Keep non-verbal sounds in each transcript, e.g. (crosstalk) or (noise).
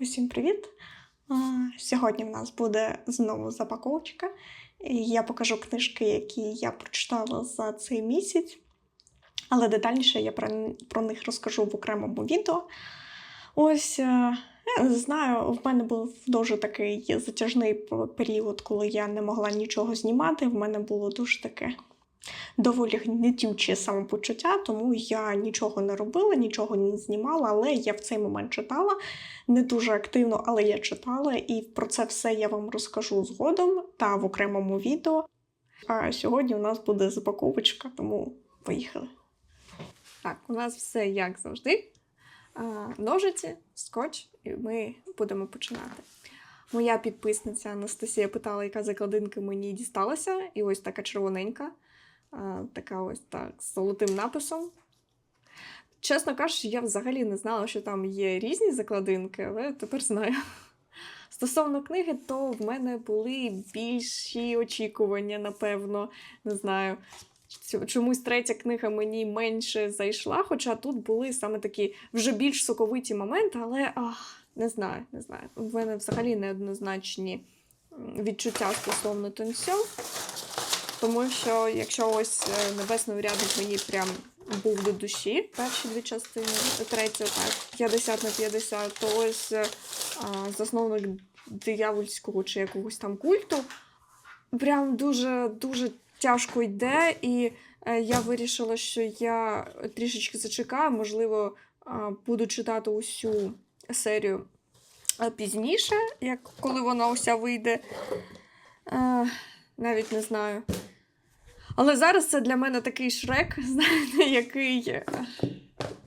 Усім привіт! Сьогодні в нас буде знову запаковочка. Я покажу книжки, які я прочитала за цей місяць. Але детальніше я про, про них розкажу в окремому відео. Ось, е, я не знаю, в мене був дуже такий затяжний період, коли я не могла нічого знімати. В мене було дуже таке доволі гнітюче самопочуття, тому я нічого не робила, нічого не знімала, але я в цей момент читала не дуже активно, але я читала, і про це все я вам розкажу згодом та в окремому відео. А сьогодні у нас буде запаковочка, тому поїхали. Так, у нас все як завжди. Ножиці, скотч, і ми будемо починати. Моя підписниця Анастасія питала, яка закладинка мені дісталася, і ось така червоненька, така ось так з золотим написом. Чесно кажучи, я взагалі не знала, що там є різні закладинки, але тепер знаю. (laughs) Стосовно книги, то в мене були більші очікування, напевно. Не знаю. Чомусь третя книга мені менше зайшла, хоча тут були саме такі вже більш соковиті моменти, але ах, не знаю, не знаю. В мене взагалі неоднозначні відчуття стосовно тонсьо. Тому що якщо ось е, небесний урядник мені прям був до душі, перші дві частини, третя так, 50 на 50, то ось е, а, засновник диявольського чи якогось там культу прям дуже дуже тяжко йде, і е, я вирішила, що я трішечки зачекаю, можливо, буду читати усю серію пізніше, як коли вона уся вийде. Навіть не знаю. Але зараз це для мене такий шрек, (laughs) знаєте, який. е,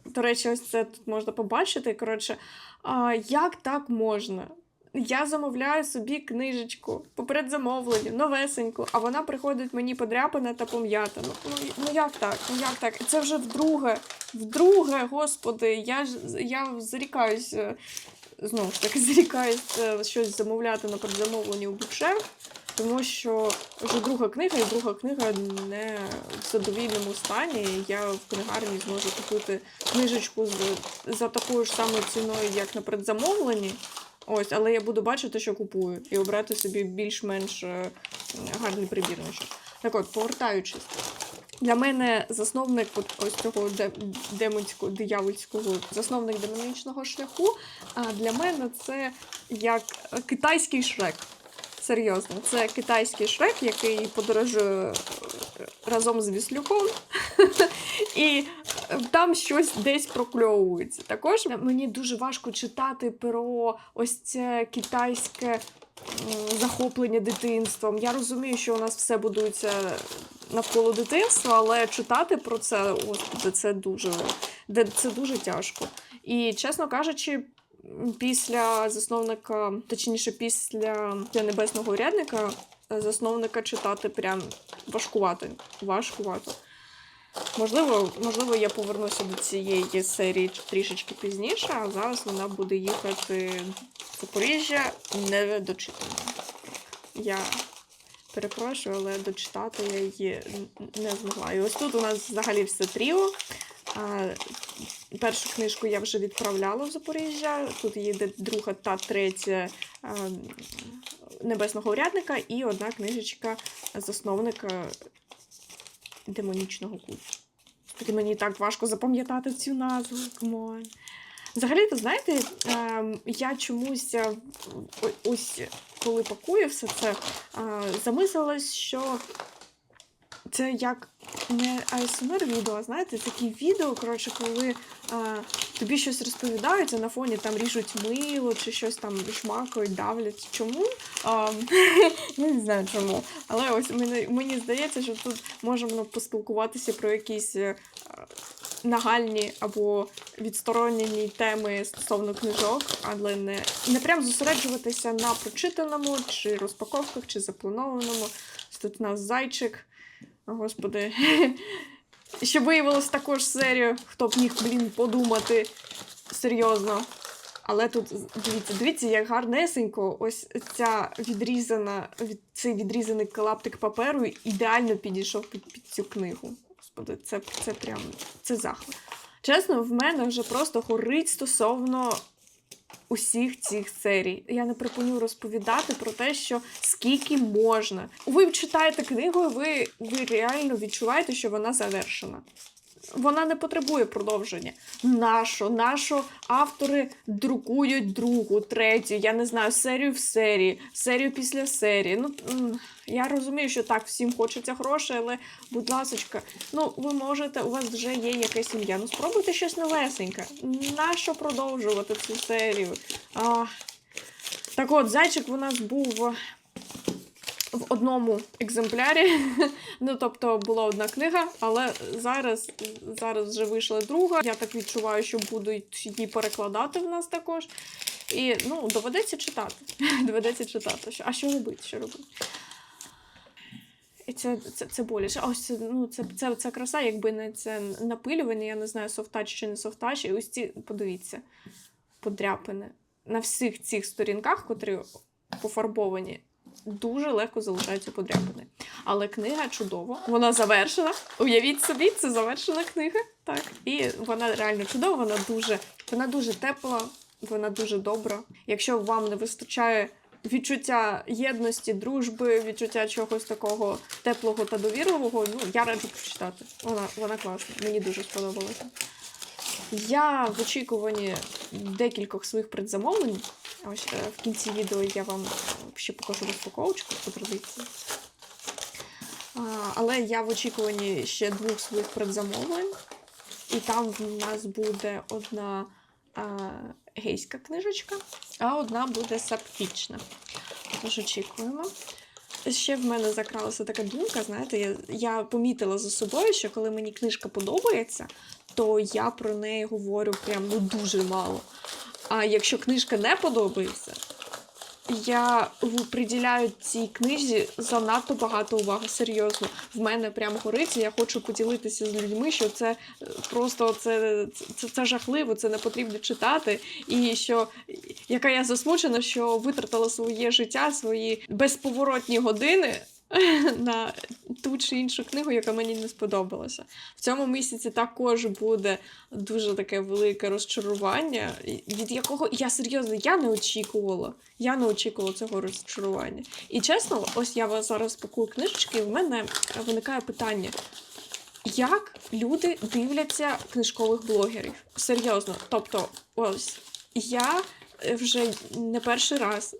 До речі, ось це тут можна побачити. Коротше, а, як так можна? Я замовляю собі книжечку по передзамовленню, новесеньку, а вона приходить мені подряпана та пом'ята. Ну, ну, ну як так? Ну як так? Це вже вдруге, вдруге, господи, я ж я зарікаюсь, е, знову ж таки, (laughs) зарікаюсь е, щось замовляти на передзамовленні у букшеф. Тому що вже друга книга, і друга книга не в задовільному стані. Я в книгарні зможу купити книжечку за такою ж самою ціною, як на предзамовленні. Ось, але я буду бачити, що купую, і обрати собі більш-менш е, гарний прибірничок. Так от, повертаючись, для мене засновник от ось цього демонського, диявольського, засновник демонічного шляху. Для мене це як китайський шрек. Серйозно, це китайський шрек, який подорожує е, разом з Віслюком. (laughs) І е, там щось десь прокльовується. Також мені дуже важко читати про ось це китайське захоплення дитинством. Я розумію, що у нас все будується навколо дитинства, але читати про це, господи, це дуже, це дуже тяжко. І чесно кажучи, після засновника, точніше, після небесного урядника, засновника читати прям важкувато. Важкувато. Можливо, можливо, я повернуся до цієї серії трішечки пізніше, а зараз вона буде їхати в Запоріжжя не дочитана. Я перепрошую, але дочитати я її не змогла. І ось тут у нас взагалі все тріо. Першу книжку я вже відправляла в Запоріжжя. Тут є де- друга та третя небесного урядника і одна книжечка засновника демонічного культу. Таки мені так важко запам'ятати цю назву. Камон. Взагалі, то знаєте, ем, я чомусь е, ось коли пакую все це, е, замислилась, що це як не ASMR відео, знаєте, такі відео, коротше, коли е, тобі щось розповідають, а на фоні там ріжуть мило чи щось там шмакають, давлять. Чому? Ем, (laughs) не знаю чому. Але ось мені, мені здається, що тут можемо поспілкуватися про якісь е, нагальні або відсторонені теми стосовно книжок, але не, не прям зосереджуватися на прочитаному, чи розпаковках, чи запланованому. Тут у нас зайчик. Господи. (laughs) Ще виявилось також серію, хто б міг, блін, подумати серйозно. Але тут дивіться, дивіться, як гарнесенько, ось ця відрізана, цей відрізаний клаптик паперу ідеально підійшов під, під цю книгу. Господи, це, це прям це захват. Чесно, в мене вже просто горить стосовно усіх цих серій. Я не припиню розповідати про те, що скільки можна. Ви читаєте книгу, і ви, ви реально відчуваєте, що вона завершена. Вона не потребує продовження. Нащо? Нащо автори друкують другу, третю, я не знаю, серію в серії, серію після серії. Ну я розумію, що так всім хочеться грошей, але будь ласочка, ну ви можете, у вас вже є якась сім'я. Ну спробуйте щось новесеньке. Нащо продовжувати цю серію? А, так от, зайчик у нас був в одному екземплярі. (laughs) ну, тобто була одна книга, але зараз, зараз вже вийшла друга. Я так відчуваю, що будуть її перекладати в нас також. І ну, доведеться читати. (laughs) доведеться читати. А що робити? Що робити? І це, це, це боляче. Ось це, ну, це, це, це краса, якби не це напилювання, я не знаю, софтач чи не софтач. І ось ці, подивіться, подряпини. На всіх цих сторінках, котрі пофарбовані, дуже легко залишаються подряпини. Але книга чудова, вона завершена. Уявіть собі, це завершена книга. Так. І вона реально чудова, вона дуже, вона дуже тепла, вона дуже добра. Якщо вам не вистачає відчуття єдності, дружби, відчуття чогось такого теплого та довірливого, ну я раджу прочитати. Вона, вона класна, мені дуже сподобалася. Я в очікуванні декількох своїх предзамовлень. Ось е, в кінці відео я вам ще покажу розпаковочку по традиції. Але я в очікуванні ще двох своїх предзамовлень. І там в нас буде одна а, гейська книжечка, а одна буде сапфічна. Тож очікуємо. Ще в мене закралася така думка, знаєте, я, я помітила за собою, що коли мені книжка подобається, то я про неї говорю прям ну дуже мало. А якщо книжка не подобається, я приділяю цій книжці занадто багато уваги. Серйозно. В мене прям горить, я хочу поділитися з людьми, що це е, просто це, це, це жахливо, це не потрібно читати. І що яка я засмучена, що витратила своє життя, свої безповоротні години. (laughs) На ту чи іншу книгу, яка мені не сподобалася. В цьому місяці також буде дуже таке велике розчарування, від якого я серйозно я не очікувала. Я не очікувала цього розчарування. І чесно, ось я вас зараз пакую книжечки, і в мене виникає питання. Як люди дивляться книжкових блогерів? Серйозно. Тобто, ось я вже не перший раз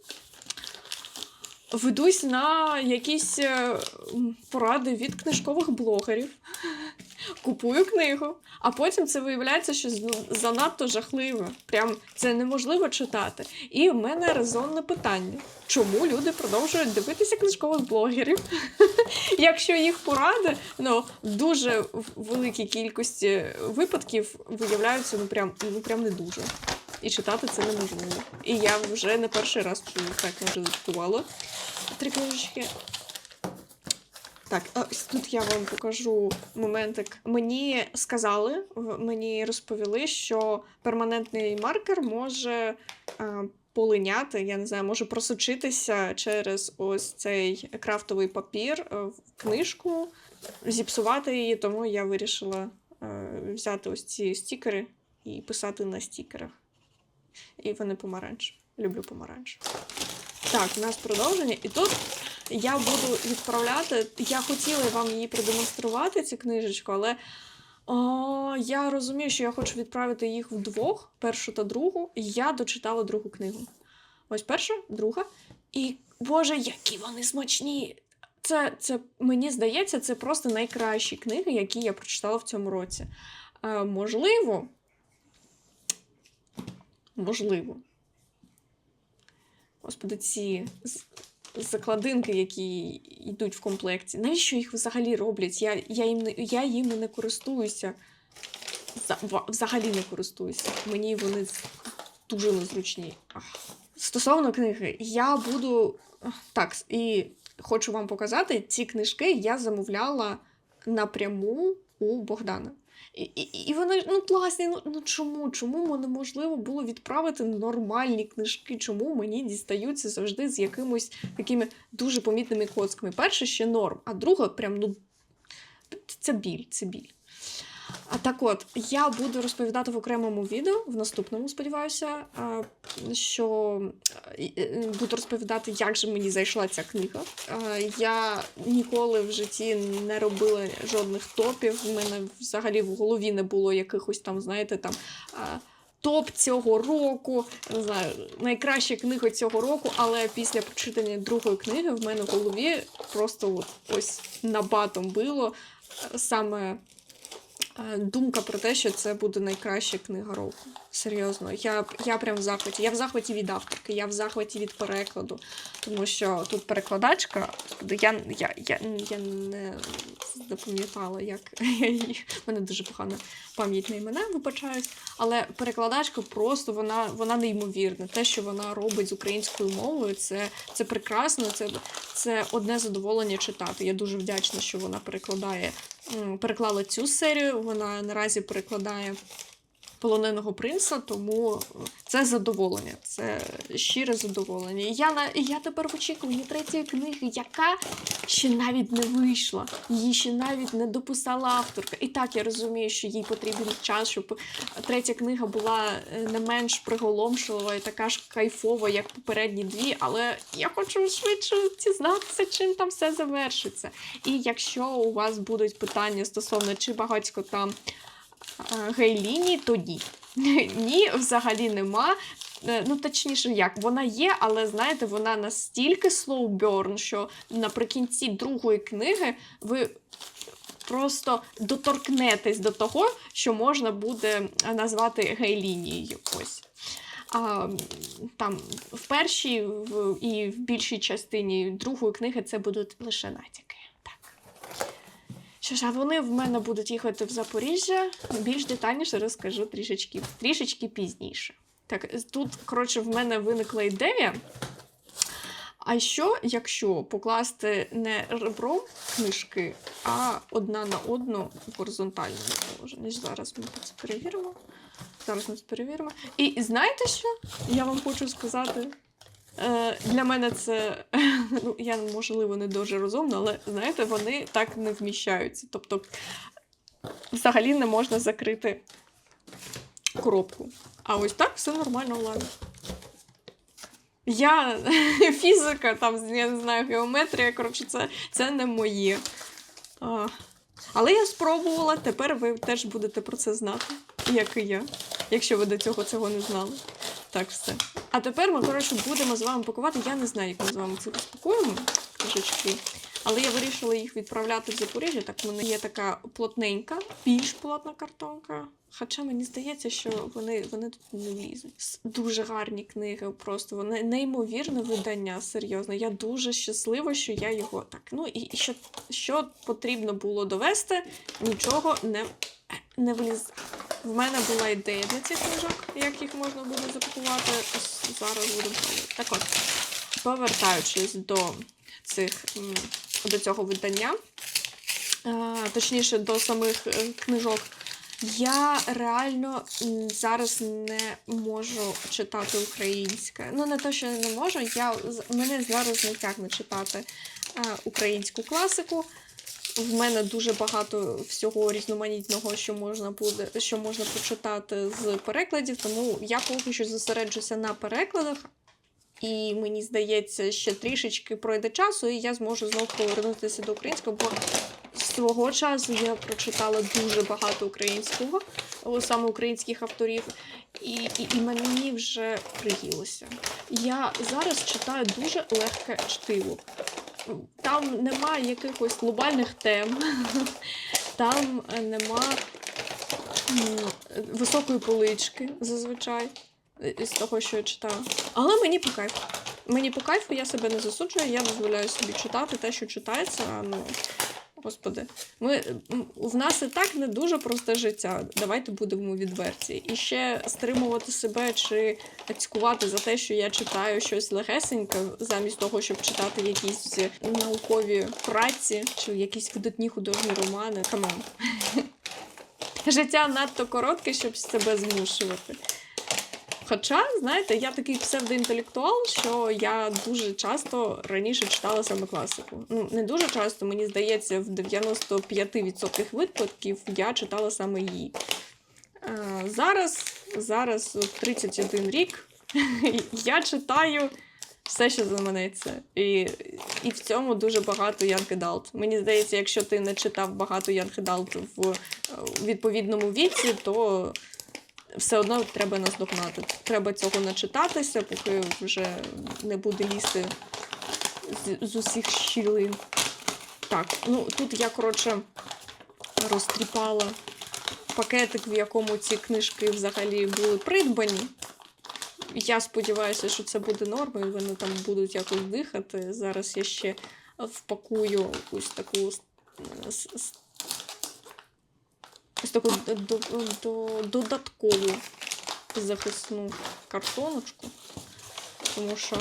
ведусь на якісь е, поради від книжкових блогерів, купую книгу, а потім це виявляється, що занадто жахливо. Прям це неможливо читати. І в мене резонне питання: чому люди продовжують дивитися книжкових блогерів? (laughs) Якщо їх поради ну, дуже в великій кількості випадків виявляються ну прям, ну прям не дуже. І читати це неможливо. І я вже не перший раз чую, так зачитувала. Три книжечки. Так, ось тут я вам покажу моментик. Мені сказали, мені розповіли, що перманентний маркер може е, полиняти, я не знаю, може просочитися через ось цей крафтовий папір е, в книжку, зіпсувати її, тому я вирішила е, взяти ось ці стікери і писати на стікерах. І вони помаранч. Люблю помаранч. Так, у нас продовження. І тут я буду відправляти. Я хотіла вам її продемонструвати, цю книжечку, але о, я розумію, що я хочу відправити їх вдвох, першу та другу. Я дочитала другу книгу. Ось перша, друга. І Боже, які вони смачні! Це, це мені здається, це просто найкращі книги, які я прочитала в цьому році. Е, можливо, можливо. Господи, ці закладинки, які йдуть в комплекті. Навіщо їх взагалі роблять? Я, я, їм, не- я їми не користуюся. Взагалі не користуюся. Мені вони дуже незручні. Стосовно книги, я буду. Так, і хочу вам показати, ці книжки я замовляла напряму у Богдана. І, і, і вони ну класні. Ну, ну чому? Чому неможливо було відправити нормальні книжки? Чому мені дістаються завжди з якимось такими дуже помітними коцками? Перше ще норм, а друге, прям ну це біль, це біль. А так от, я буду розповідати в окремому відео, в наступному, сподіваюся, що е, е, буду розповідати, як же мені зайшла ця книга. Я ніколи в житті не робила жодних топів. У мене взагалі в голові не було якихось там, знаєте, там. Топ цього року, не знаю, найкраща книга цього року, але після прочитання другої книги в мене в голові просто от ось набатом било е, саме думка про те, що це буде найкраща книга року. Серйозно, я, я прям в захваті. Я в захваті від авторки, я в захваті від перекладу. Тому що тут перекладачка, я, я, я, я не запам'ятала, як я її. У мене дуже погана пам'ять на імена, вибачаюсь. Але перекладачка просто вона, вона неймовірна. Те, що вона робить з українською мовою, це, це прекрасно, це, це одне задоволення читати. Я дуже вдячна, що вона перекладає, переклала цю серію. Вона наразі перекладає полоненого принца, тому це задоволення, це щире задоволення. Я на я тепер в очікуванні третьої книги, яка ще навіть не вийшла, її ще навіть не дописала авторка. І так я розумію, що їй потрібен час, щоб третя книга була е, не менш приголомшлива і така ж кайфова, як попередні дві. Але я хочу швидше дізнатися, чим там все завершиться. І якщо у вас будуть питання стосовно чи багатько там е, гей-ліній, то (laughs) ні. Взагалі нема. Е, Ну, точніше, як, вона є, але знаєте, вона настільки burn, що наприкінці другої книги ви просто доторкнетесь до того, що можна буде назвати гей-лінією. Ось. А, там в першій в, і в більшій частині другої книги це будуть лише натяки. Що ж, а вони в мене будуть їхати в Запоріжжя. Більш детальніше розкажу трішечки, трішечки пізніше. Так, тут, коротше, в мене виникла ідея. А що, якщо покласти не ребром книжки, а одна на одну в горизонтальному положенні? Зараз ми це перевіримо. Зараз ми це перевіримо. І знаєте що? Я вам хочу сказати. Е, Для мене це, (laughs) ну, я, можливо, не дуже розумна, але знаєте, вони так не вміщаються. Тобто, взагалі не можна закрити коробку. А ось так все нормально, ладно. Я (laughs) фізика, там, я не знаю, геометрія, коротше, це, це не моє. А, але я спробувала, тепер ви теж будете про це знати, як і я, якщо ви до цього цього не знали. Так, все. А тепер ми, коротше, будемо з вами пакувати. Я не знаю, як ми з вами це розпакуємо, книжечки. Але я вирішила їх відправляти в Запоріжжя. Так, в мене є така плотненька, більш плотна картонка. Хоча мені здається, що вони, вони тут не влізуть. Дуже гарні книги, просто вони неймовірне видання, серйозно. Я дуже щаслива, що я його так. Ну і що, що потрібно було довести, нічого не, не вліз. В мене була ідея для цих книжок, як їх можна буде запакувати. Зараз будемо пробувати. Так от, повертаючись до цих до цього видання, точніше до самих е, книжок. Я реально зараз не можу читати українське. Ну, не те, що не можу, я, мене зараз не тягне читати українську класику. В мене дуже багато всього різноманітного, що можна буде, що можна прочитати з перекладів, тому я поки що зосереджуся на перекладах. І мені здається, ще трішечки пройде часу, і я зможу знову повернутися до українського, бо свого часу я прочитала дуже багато українського, саме українських авторів, і, і, і мені вже приїлося. Я зараз читаю дуже легке чтиво. Там немає якихось глобальних тем, там е, нема високої полички зазвичай е, з того, що я читаю. Але мені по кайфу. Мені по кайфу, я себе не засуджую, я дозволяю собі читати те, що читається. Ну, господи, ми, в нас і так не дуже просте життя. Давайте будемо відверті. І ще стримувати себе чи цькувати за те, що я читаю щось легесеньке, замість того, щоб читати якісь наукові праці чи якісь видатні художні романи. Камон. (laughs) Життя надто коротке, щоб себе змушувати. Хоча, знаєте, я такий псевдоінтелектуал, що я дуже часто раніше читала саме класику. Ну, не дуже часто, мені здається, в 95% випадків я читала саме її. Е, зараз, зараз, 31 рік, (laughs) я читаю все, що заманеться. І, і в цьому дуже багато Adult. Мені здається, якщо ти не читав багато Adult в е, відповідному віці, то все одно треба наздогнати. Треба цього начитатися, поки вже не буде лізти з, з усіх щілин. Так, ну тут я, коротше, розтріпала пакетик, в якому ці книжки взагалі були придбані. Я сподіваюся, що це буде нормою, вони там будуть якось дихати. Зараз я ще впакую ось таку ось таку додаткову захисну картоночку, тому що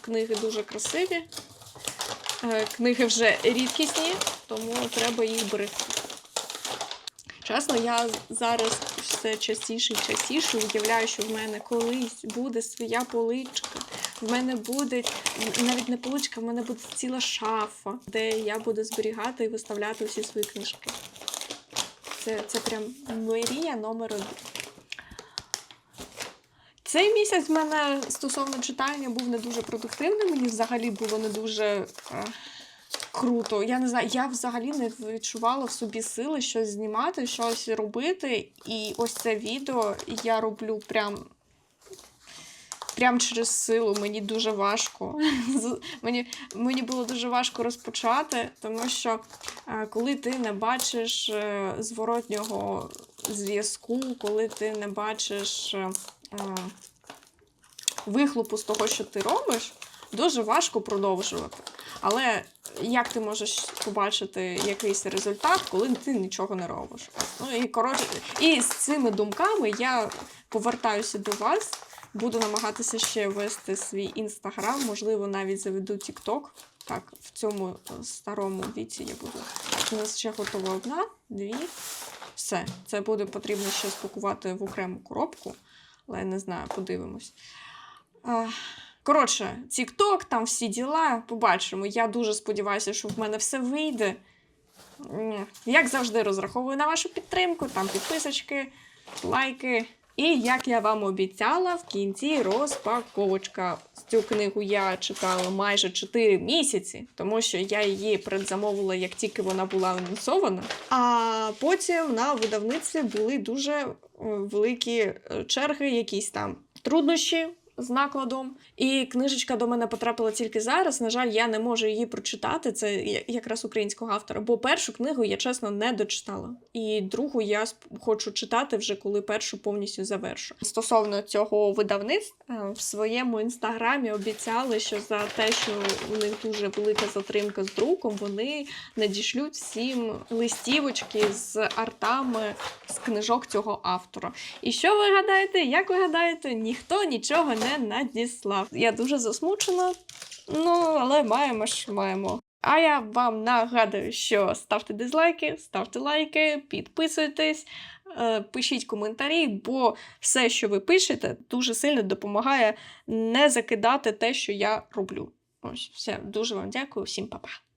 книги дуже красиві. Е, Книги вже рідкісні, тому треба їх берегти. Чесно, я зараз все частіше і частіше уявляю, що в мене колись буде своя поличка. В мене буде навіть не поличка, в мене буде ціла шафа, де я буду зберігати і виставляти всі свої книжки. Це, це прям мрія номер один. Цей місяць в мене стосовно читання був не дуже продуктивним. Мені взагалі було не дуже е, круто. Я не знаю, я взагалі не відчувала в собі сили щось знімати, щось робити. І ось це відео я роблю прям. Прям через силу мені дуже важко. (laughs) Мені, мені було дуже важко розпочати, тому що е, коли ти не бачиш е, зворотнього зв'язку, коли ти не бачиш е, вихлопу з того, що ти робиш, дуже важко продовжувати. Але як ти можеш побачити якийсь результат, коли ти нічого не робиш? Ну і коротше, і з цими думками я повертаюся до вас. Буду намагатися ще вести свій інстаграм, можливо, навіть заведу Тікток. Так, в цьому е, старому віці я буду. У нас ще готова одна, дві. Все. Це буде потрібно ще спакувати в окрему коробку, але не знаю, подивимось. Коротше, TikTok, там всі діла, побачимо. Я дуже сподіваюся, що в мене все вийде. Як завжди, розраховую на вашу підтримку, там підписочки, лайки. І як я вам обіцяла, в кінці розпаковочка. Цю книгу я читала майже 4 місяці, тому що я її предзамовила, як тільки вона була анонсована. А потім на видавництві були дуже е, великі е, черги, якісь там труднощі з накладом. І книжечка до мене потрапила тільки зараз. На жаль, я не можу її прочитати. Це якраз українського автора. Бо першу книгу я чесно не дочитала. І другу я хочу читати вже коли першу повністю завершу. Стосовно цього видавництва е, в своєму інстаграмі обіцяли, що за те, що у них дуже велика затримка з друком, вони надішлють всім листівочки з артами з книжок цього автора. І що ви гадаєте? Як ви гадаєте, ніхто нічого не надіслав. Я дуже засмучена, ну але маємо ж маємо. А я вам нагадую, що ставте дизлайки, ставте лайки, підписуйтесь, е, пишіть коментарі, бо все, що ви пишете, дуже сильно допомагає не закидати те, що я роблю. Ось, все, дуже вам дякую, всім па-па.